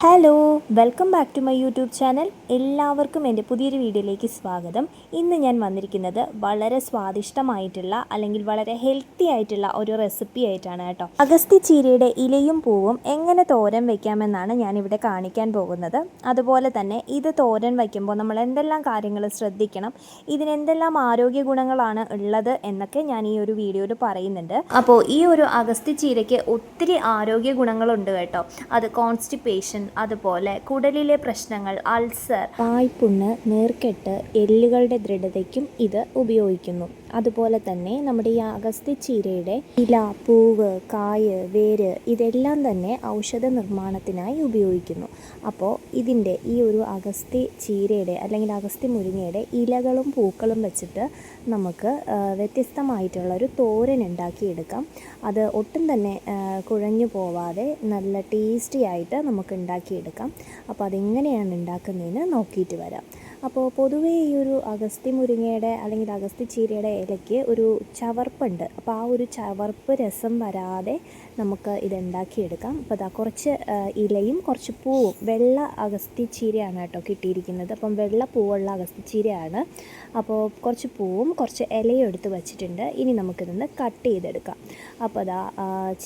Hello welcome back to my YouTube channel എല്ലാവർക്കും എന്റെ പുതിയൊരു വീഡിയോയിലേക്ക് സ്വാഗതം. ഇന്ന് ഞാൻ വന്നിരിക്കുന്നത് വളരെ സ്വാദിഷ്ടമായിട്ടുള്ള അല്ലെങ്കിൽ വളരെ ഹെൽത്തി ആയിട്ടുള്ള ഒരു റെസിപ്പി ആയിട്ടാണ് കേട്ടോ. അഗസ്തി ചീരയുടെ ഇലയും പൂവും എങ്ങനെ തോരൻ വയ്ക്കാമെന്നാണ് ഞാനിവിടെ കാണിക്കാൻ പോകുന്നത്. അതുപോലെ തന്നെ ഇത് തോരൻ വയ്ക്കുമ്പോൾ നമ്മൾ എന്തെല്ലാം കാര്യങ്ങൾ ശ്രദ്ധിക്കണം ഇതിനെന്തെല്ലാം ആരോഗ്യ ഗുണങ്ങളാണ് ഉള്ളത് എന്നൊക്കെ ഞാൻ ഈ ഒരു വീഡിയോയിൽ പറയുന്നുണ്ട്. അപ്പോൾ ഈ ഒരു അഗസ്തി ചീരയ്ക്ക് ഒത്തിരി ആരോഗ്യ ഗുണങ്ങളുണ്ട് കേട്ടോ. അത് കോൺസ്റ്റിപ്പേഷൻ അതുപോലെ കുടലിലെ പ്രശ്നങ്ങൾ അൾസർ പായ്പുണ്ണ് നീർക്കെട്ട് എല്ലുകളുടെ ദൃഢതയ്ക്കും ഇത് ഉപയോഗിക്കുന്നു. അതുപോലെ തന്നെ നമ്മുടെ ഈ അഗസ്ത്യ ചീരയുടെ ഇല പൂവ് കായ് വേര് ഇതെല്ലാം തന്നെ ഔഷധ നിർമ്മാണത്തിനായി ഉപയോഗിക്കുന്നു. അപ്പോൾ ഇതിന്റെ ഈ ഒരു അഗസ്ത്യ ചീരയുടെ അല്ലെങ്കിൽ അഗസ്ത്യ മുരിങ്ങയുടെ ഇലകളും പൂക്കളും വെച്ചിട്ട് നമുക്ക് വ്യത്യസ്തമായിട്ടുള്ള ഒരു തോരൻ ഉണ്ടാക്കിയെടുക്കാം. അത് ഒട്ടും തന്നെ കുഴഞ്ഞു പോവാതെ നല്ല ടേസ്റ്റി ആയിട്ട് നമുക്ക് ഉണ്ടാക്കിയെടുക്കാം. അപ്പോൾ അതെങ്ങനെയാണ് ഉണ്ടാക്കുന്നതെന്ന് നോക്കിയിട്ട് വരാം. അപ്പോൾ പൊതുവേ ഈ ഒരു അഗസ്തി മുരിങ്ങയുടെ അല്ലെങ്കിൽ അഗസ്തി ചീരയുടെ ഇലയ്ക്ക് ഒരു ചവർപ്പുണ്ട്. അപ്പോൾ ആ ഒരു ചവർപ്പ് രസം വരാതെ നമുക്ക് ഇത് ഉണ്ടാക്കിയെടുക്കാം അപ്പോൾ അതാ കുറച്ച് ഇലയും കുറച്ച് പൂവും. വെള്ള അഗസ്തി ചീരയാണ് കേട്ടോ കിട്ടിയിരിക്കുന്നത്. അപ്പം വെള്ള പൂവുള്ള അഗസ്തി ചീരയാണ് അപ്പോൾ കുറച്ച് പൂവും കുറച്ച് ഇലയും എടുത്ത് വച്ചിട്ടുണ്ട്. ഇനി നമുക്കിതൊന്ന് കട്ട് ചെയ്തെടുക്കാം. അപ്പോൾ അതാ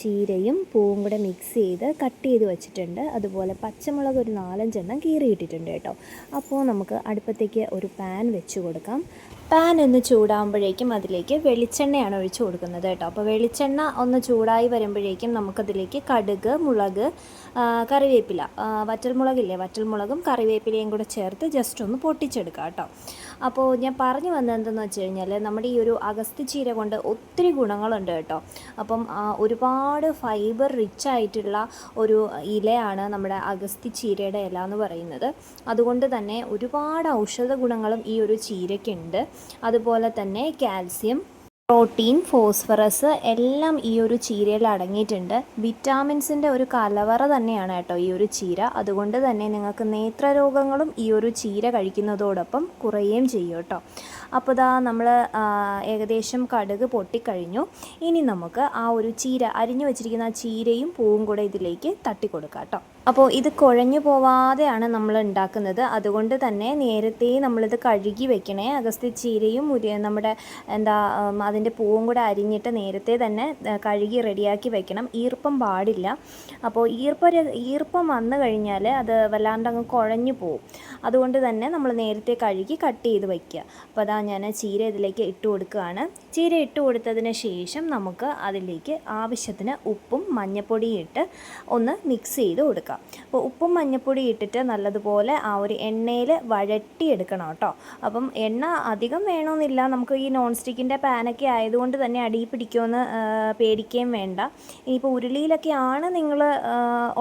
ചീരയും പൂവും കൂടെ മിക്സ് ചെയ്ത് കട്ട് ചെയ്ത് വെച്ചിട്ടുണ്ട്. അതുപോലെ പച്ചമുളക് ഒരു നാലഞ്ചെണ്ണം കീറിയിട്ടിട്ടുണ്ട് കേട്ടോ. അപ്പോൾ നമുക്ക് അടുപ്പത്തേക്ക് ഒരു പാൻ വെച്ച് കൊടുക്കാം. പാൻ ഒന്ന് ചൂടാകുമ്പോഴേക്കും അതിലേക്ക് വെളിച്ചെണ്ണയാണ് ഒഴിച്ചു കൊടുക്കുന്നത് കേട്ടോ. അപ്പോൾ വെളിച്ചെണ്ണ ഒന്ന് ചൂടായി വരുമ്പോഴേക്കും നമുക്കതിലേക്ക് കടുക് മുളക് കറിവേപ്പില വറ്റൽമുളകില്ലേ വറ്റൽമുളകും കറിവേപ്പിലയും കൂടെ ചേർത്ത് ജസ്റ്റ് ഒന്ന് പൊട്ടിച്ചെടുക്കാം കേട്ടോ. അപ്പോൾ ഞാൻ പറഞ്ഞു വന്നതെന്തെന്ന് വെച്ച് കഴിഞ്ഞാൽ നമ്മുടെ ഈ ഒരു അഗസ്തി ചീര കൊണ്ട് ഒത്തിരി ഗുണങ്ങളുണ്ട് കേട്ടോ. അപ്പം ഒരുപാട് ഫൈബർ റിച്ച് ആയിട്ടുള്ള ഒരു ഇലയാണ് നമ്മുടെ അഗസ്തി ചീരയുടെ ഇല എന്ന് പറയുന്നത്. അതുകൊണ്ട് തന്നെ ഒരുപാട് ഔഷധ ഗുണങ്ങളും ഈ ഒരു ചീരയ്ക്കുണ്ട്. അതുപോലെ തന്നെ കാൽസ്യം പ്രോട്ടീൻ ഫോസ്ഫറസ് എല്ലാം ഈ ഒരു ചീരയിൽ അടങ്ങിയിട്ടുണ്ട്. വിറ്റാമിൻസിന്റെ ഒരു കലവറ തന്നെയാണ് കേട്ടോ ഈ ഒരു ചീര. അതുകൊണ്ട് തന്നെ നിങ്ങൾക്ക് നേത്രരോഗങ്ങളും ഈ ഒരു ചീര കഴിക്കുന്നതോടൊപ്പം കുറയുകയും ചെയ്യും കേട്ടോ. അപ്പോൾ ദാ നമ്മൾ ഏകദേശം കടുക് പൊട്ടിക്കഴിഞ്ഞു. ഇനി നമുക്ക് ആ ഒരു ചീര അരിഞ്ഞു വെച്ചിരിക്കുന്ന ആ ചീരയും പൂവും കൂടെ ഇതിലേക്ക് തട്ടിക്കൊടുക്കാം കേട്ടോ. അപ്പോൾ ഇത് കുഴഞ്ഞു പോവാതെയാണ് നമ്മൾ ഉണ്ടാക്കുന്നത്. അതുകൊണ്ട് തന്നെ നേരത്തെ നമ്മളിത് കഴുകി വെക്കണേ. അഗസ്ത്യ ചീരയും നമ്മുടെ എന്താ അതിന്റെ പൂവും കൂടെ അരിഞ്ഞിട്ട് നേരത്തെ തന്നെ കഴുകി റെഡിയാക്കി വെക്കണം. ഈർപ്പം പാടില്ല. അപ്പോൾ ഈർപ്പം ഈർപ്പം വന്നു കഴിഞ്ഞാൽ അത് വല്ലാണ്ട് അങ്ങ് കുഴഞ്ഞു പോവും. അതുകൊണ്ട് തന്നെ നമ്മൾ നേരത്തെ കഴുകി കട്ട് ചെയ്ത് വയ്ക്കുക അപ്പോൾ അതാ ഞാൻ ചീര ഇതിലേക്ക് ഇട്ട് കൊടുക്കുകയാണ്. ചീര ഇട്ട് കൊടുത്തതിന് ശേഷം നമുക്ക് അതിലേക്ക് ആവശ്യത്തിന് ഉപ്പും മഞ്ഞപ്പൊടിയും ഇട്ട് ഒന്ന് മിക്സ് ചെയ്ത് കൊടുക്കാം. അപ്പോൾ ഉപ്പും മഞ്ഞൾപ്പൊടി ഇട്ടിട്ട് നല്ലതുപോലെ ആ ഒരു എണ്ണയിൽ വഴട്ടിയെടുക്കണം കേട്ടോ. അപ്പം എണ്ണ അധികം വേണമെന്നില്ല. നമുക്ക് ഈ നോൺ സ്റ്റിക്കിന്റെ പാനൊക്കെ ആയതുകൊണ്ട് തന്നെ അടി പിടിക്കുമെന്ന് പേടിക്കുകയും വേണ്ട. ഇനിയിപ്പോൾ ഉരുളിയിലൊക്കെ ആണ് നിങ്ങൾ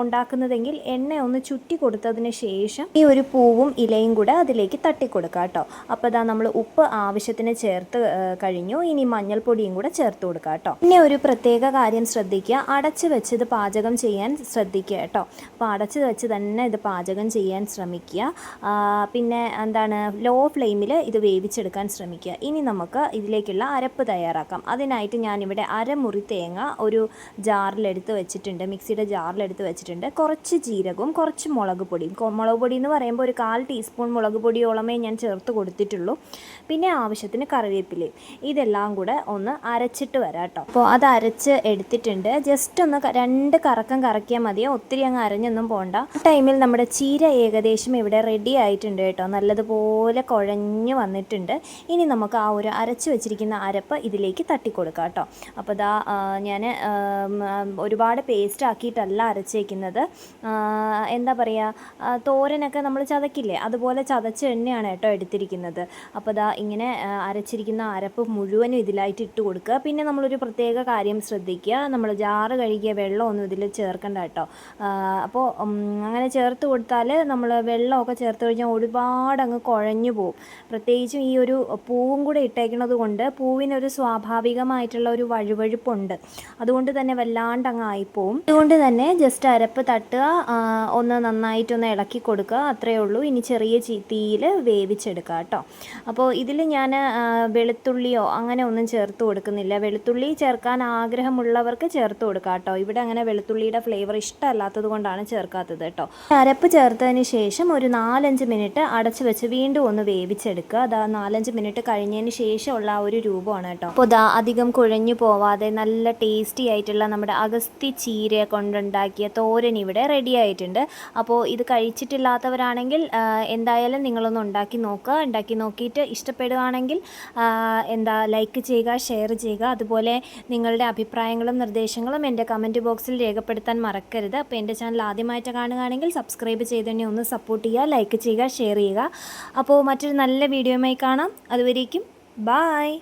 ഉണ്ടാക്കുന്നതെങ്കിൽ എണ്ണ ഒന്ന് ചുറ്റി കൊടുത്തതിന് ശേഷം ഈ ഒരു പൂവും ഇലയും കൂടെ അതിലേക്ക് തട്ടി കൊടുക്കുക കേട്ടോ. അപ്പോൾ ഇതാ നമ്മൾ ഉപ്പ് ആവശ്യത്തിന് ചേർത്ത് കഴിഞ്ഞു. ഇനി മഞ്ഞൾപ്പൊടിയും കൂടെ ചേർത്ത് കൊടുക്കുക കേട്ടോ. പിന്നെ ഒരു പ്രത്യേക കാര്യം ശ്രദ്ധിക്കുക. അടച്ചു വെച്ചത് പാചകം ചെയ്യാൻ ശ്രദ്ധിക്കുക കേട്ടോ. അപ്പോൾ അടച്ച് വെച്ച് തന്നെ ഇത് പാചകം ചെയ്യാൻ ശ്രമിക്കുക. പിന്നെ എന്താണ് ലോ ഫ്ലെയിമിൽ ഇത് വേവിച്ചെടുക്കാൻ ശ്രമിക്കുക. ഇനി നമുക്ക് ഇതിലേക്കുള്ള അരപ്പ് തയ്യാറാക്കാം. അതിനായിട്ട് ഞാനിവിടെ അരമുറി തേങ്ങ ഒരു ജാറിലെടുത്ത് വെച്ചിട്ടുണ്ട്. മിക്സിയുടെ ജാറിലെടുത്ത് വെച്ചിട്ടുണ്ട്. കുറച്ച് ജീരകവും കുറച്ച് മുളക് പൊടിയും. മുളക് പൊടി എന്ന് പറയുമ്പോൾ ഒരു കാൽ ടീസ്പൂൺ മുളക് പൊടിയോളമേ ഞാൻ ചേർത്ത് കൊടുത്തിട്ടുള്ളൂ. പിന്നെ ആവശ്യത്തിന് കറിവേപ്പിലയും. ഇതെല്ലാം കൂടെ ഒന്ന് അരച്ചിട്ട് വരാം കേട്ടോ അപ്പോൾ അത് അരച്ച് എടുത്തിട്ടുണ്ട്. ജസ്റ്റ് ഒന്ന് രണ്ട് കറക്കം കറക്കിയാൽ മതിയോ? ഒത്തിരി അങ്ങ് അരഞ്ഞൊന്നും പോകണ്ട ടൈമിൽ നമ്മുടെ ചീര ഏകദേശം ഇവിടെ റെഡി ആയിട്ടുണ്ട് കേട്ടോ. നല്ലതുപോലെ കുഴഞ്ഞു വന്നിട്ടുണ്ട്. ഇനി നമുക്ക് ആ ഒരു അരച്ച് വെച്ചിരിക്കുന്ന അരപ്പ് ഇതിലേക്ക് തട്ടിക്കൊടുക്കാം കേട്ടോ. അപ്പോൾ ദാ ഞാൻ ഒരുപാട് പേസ്റ്റ് ആക്കിയിട്ടല്ല അരച്ചേക്കുന്നത്. എന്താ പറയുക തോരനൊക്കെ നമ്മൾ ചതക്കില്ലേ? അതുപോലെ ചതച്ച എണ്ണയാണ് കേട്ടോ എടുത്തിരിക്കുന്നത്. അപ്പോൾ ദാ ഇങ്ങനെ അരച്ചിരിക്കുന്ന അരപ്പ് മുഴുവനും ഇതിലായിട്ട് ഇട്ട് കൊടുക്കുക. പിന്നെ നമ്മളൊരു പ്രത്യേക കാര്യം ശ്രദ്ധിക്കുക. നമ്മൾ ജാറ് കഴുകിയ വെള്ളമൊന്നും ഇതിൽ ചേർക്കണ്ട കേട്ടോ. അപ്പോൾ അങ്ങനെ ചേർത്ത് കൊടുത്താൽ നമ്മൾ വെള്ളമൊക്കെ ചേർത്ത് കഴിഞ്ഞാൽ ഒരുപാട് അങ്ങ് കുഴഞ്ഞു പോവും. പ്രത്യേകിച്ചും ഈ ഒരു പൂവും കൂടെ ഇട്ടേക്കുന്നത് കൊണ്ട് പൂവിനൊരു സ്വാഭാവികമായിട്ടുള്ള ഒരു വഴുവഴുപ്പുണ്ട്. അതുകൊണ്ട് തന്നെ വല്ലാണ്ട് അങ്ങ് ആയിപ്പോവും അതുകൊണ്ട് തന്നെ ജസ്റ്റ് അരപ്പ് തട്ടുക ഒന്ന് നന്നായിട്ടൊന്ന് ഇളക്കി കൊടുക്കുക അത്രയേ ഉള്ളൂ. ഇനി ചെറിയ തീയിൽ വേവിച്ചെടുക്കുക കേട്ടോ. അപ്പോൾ ഇതിൽ ഞാൻ വെളുത്തുള്ളിയോ അങ്ങനെ ഒന്നും ചേർത്ത് കൊടുക്കുന്നില്ല. വെളുത്തുള്ളി ചേർക്കാൻ ആഗ്രഹമുള്ളവർക്ക് ചേർത്ത് കൊടുക്കുക കേട്ടോ. ഇവിടെ അങ്ങനെ വെളുത്തുള്ളിയുടെ ഫ്ലേവർ ഇഷ്ടമല്ലാത്തത് കൊണ്ടാണ് ചേർക്കാത്തത് കേട്ടോ. അരപ്പ് ചേർത്തതിന് ശേഷം ഒരു നാലഞ്ച് മിനിറ്റ് അടച്ച് വെച്ച് വീണ്ടും ഒന്ന് വേവിച്ചെടുക്കുക. അതാ നാലഞ്ച് മിനിറ്റ് കഴിഞ്ഞതിന് ശേഷമുള്ള ആ ഒരു രൂപമാണ് കേട്ടോ. അപ്പോൾ ഇതാ അധികം കുഴഞ്ഞു പോവാതെ നല്ല ടേസ്റ്റി ആയിട്ടുള്ള നമ്മുടെ അഗസ്തി ചീര കൊണ്ടുണ്ടാക്കിയ തോരൻ ഇവിടെ റെഡി ആയിട്ടുണ്ട്. അപ്പോൾ ഇത് കഴിച്ചിട്ടില്ലാത്തവരാണെങ്കിൽ എന്തായാലും നിങ്ങളൊന്ന് ഉണ്ടാക്കി നോക്കുക. ഉണ്ടാക്കി നോക്കിയിട്ട് ഇഷ്ടപ്പെടുകയാണെങ്കിൽ എന്താ ലൈക്ക് ചെയ്യുക ഷെയർ ചെയ്യുക. അതുപോലെ നിങ്ങളുടെ അഭിപ്രായങ്ങളും നിർദ്ദേശങ്ങളും എന്റെ കമന്റ് ബോക്സിൽ രേഖപ്പെടുത്താൻ മറക്കരുത്. അപ്പോൾ എന്റെ ചാനൽ ആദ്യമായിട്ട് കാണുകയാണെങ്കിൽ സബ്സ്ക്രൈബ് ചെയ്ത് തന്നെ ഒന്ന് സപ്പോർട്ട് ചെയ്യുക ലൈക്ക് ചെയ്യുക ഷെയർ ചെയ്യുക. അപ്പോൾ മറ്റൊരു നല്ല വീഡിയോയുമായി കാണാം. അതുവരേക്കും ബായ്